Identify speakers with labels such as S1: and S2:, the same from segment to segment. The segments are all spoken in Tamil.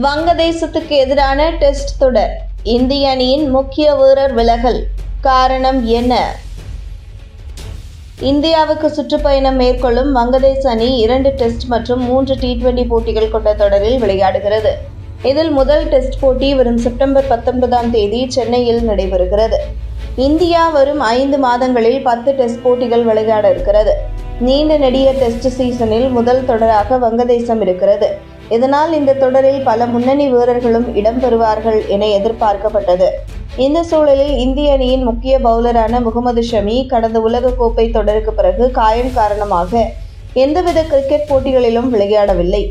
S1: வங்கதேசத்துக்கு எதிரான டெஸ்ட் தொடர். இந்திய அணியின் முக்கிய வீரர் விலகல். காரணம் என்ன? இந்தியாவுக்கு சுற்றுப்பயணம் மேற்கொள்ளும் வங்கதேச அணி இரண்டு டெஸ்ட் மற்றும் மூன்று டி டுவெண்டி போட்டிகள் கொண்ட தொடரில் விளையாடுகிறது. இதில் முதல் டெஸ்ட் போட்டி வரும் செப்டம்பர் பத்தொன்பதாம் தேதி சென்னையில் நடைபெறுகிறது. இந்தியா வரும் ஐந்து மாதங்களில் பத்து டெஸ்ட் போட்டிகள் விளையாட இருக்கிறது. நீண்ட நெடிய டெஸ்ட் சீசனில் முதல் தொடராக வங்கதேசம் இருக்கிறது. இதனால் இந்த தொடரில் பல முன்னணி வீரர்களும் இடம்பெறுவார்கள் என எதிர்பார்க்கப்பட்டது. இந்த சூழலில் இந்திய அணியின் முக்கிய பவுலரான முகமது ஷமி கடந்த உலகக்கோப்பை தொடருக்கு பிறகு காயம் காரணமாக எந்தவித கிரிக்கெட் போட்டிகளிலும் விளையாடவில்லை.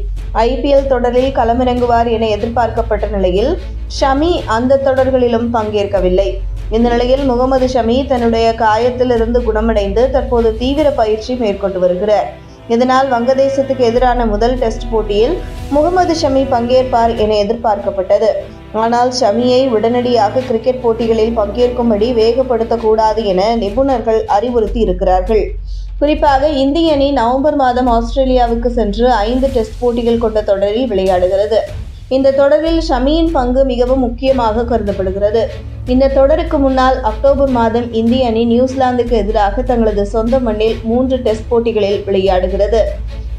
S1: ஐபிஎல் தொடரில் களமிறங்குவார் என எதிர்பார்க்கப்பட்ட நிலையில் ஷமி அந்த தொடர்களிலும் பங்கேற்கவில்லை. இந்த நிலையில் முகமது ஷமி தன்னுடைய காயத்திலிருந்து குணமடைந்து தற்போது தீவிர பயிற்சி மேற்கொண்டு வருகிறார். இதனால் வங்கதேசத்துக்கு எதிரான முதல் டெஸ்ட் போட்டியில் முகமது ஷமி பங்கேற்பார் என எதிர்பார்க்கப்பட்டது. ஆனால் ஷமியை உடனடியாக கிரிக்கெட் போட்டிகளில் பங்கேற்கும்படி வேகப்படுத்தக்கூடாது என நிபுணர்கள் அறிவுறுத்தி இருக்கிறார்கள் குறிப்பாக இந்திய அணி நவம்பர் மாதம் ஆஸ்திரேலியாவுக்கு சென்று ஐந்து டெஸ்ட் போட்டிகள் கொண்ட தொடரில் விளையாடுகிறது. இந்த தொடரில் ஷமியின் பங்கு மிகவும் முக்கியமாக கருதப்படுகிறது. இந்த தொடருக்கு முன்னால் அக்டோபர் மாதம் இந்திய அணி நியூசிலாந்துக்கு எதிராக தங்களது சொந்த மண்ணில் மூன்று டெஸ்ட் போட்டிகளில் விளையாடுகிறது.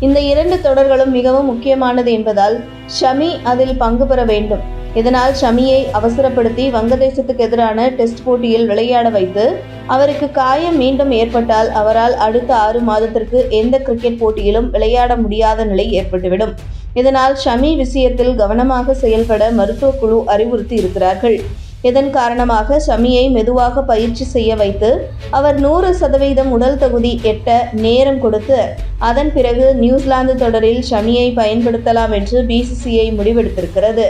S1: இந்த இரண்டு தொடர்களும் மிகவும் முக்கியமானது என்பதால் ஷமி அதில் பங்கு பெற வேண்டும். இதனால் ஷமியை அவசரப்படுத்தி வங்கதேசத்துக்கு எதிரான டெஸ்ட் போட்டியில் விளையாட வைத்து அவருக்கு காயம் மீண்டும் ஏற்பட்டால் அவரால் அடுத்த ஆறு மாதத்திற்கு எந்த கிரிக்கெட் போட்டியிலும் விளையாட முடியாத நிலை ஏற்பட்டுவிடும். இதனால் ஷமி விஷயத்தில் கவனமாக செயல்பட மருத்துவக்குழு அறிவுறுத்தி இருக்கிறார்கள். இதன் காரணமாக ஷமியை மெதுவாக பயிற்சி செய்ய வைத்து அவர் நூறு சதவீதம் உடல் தகுதி எட்ட நேரம் கொடுத்து அதன் பிறகு நியூசிலாந்து தொடரில் ஷமியை பயன்படுத்தலாம் என்று பிசிசிஐ முடிவெடுத்திருக்கிறது.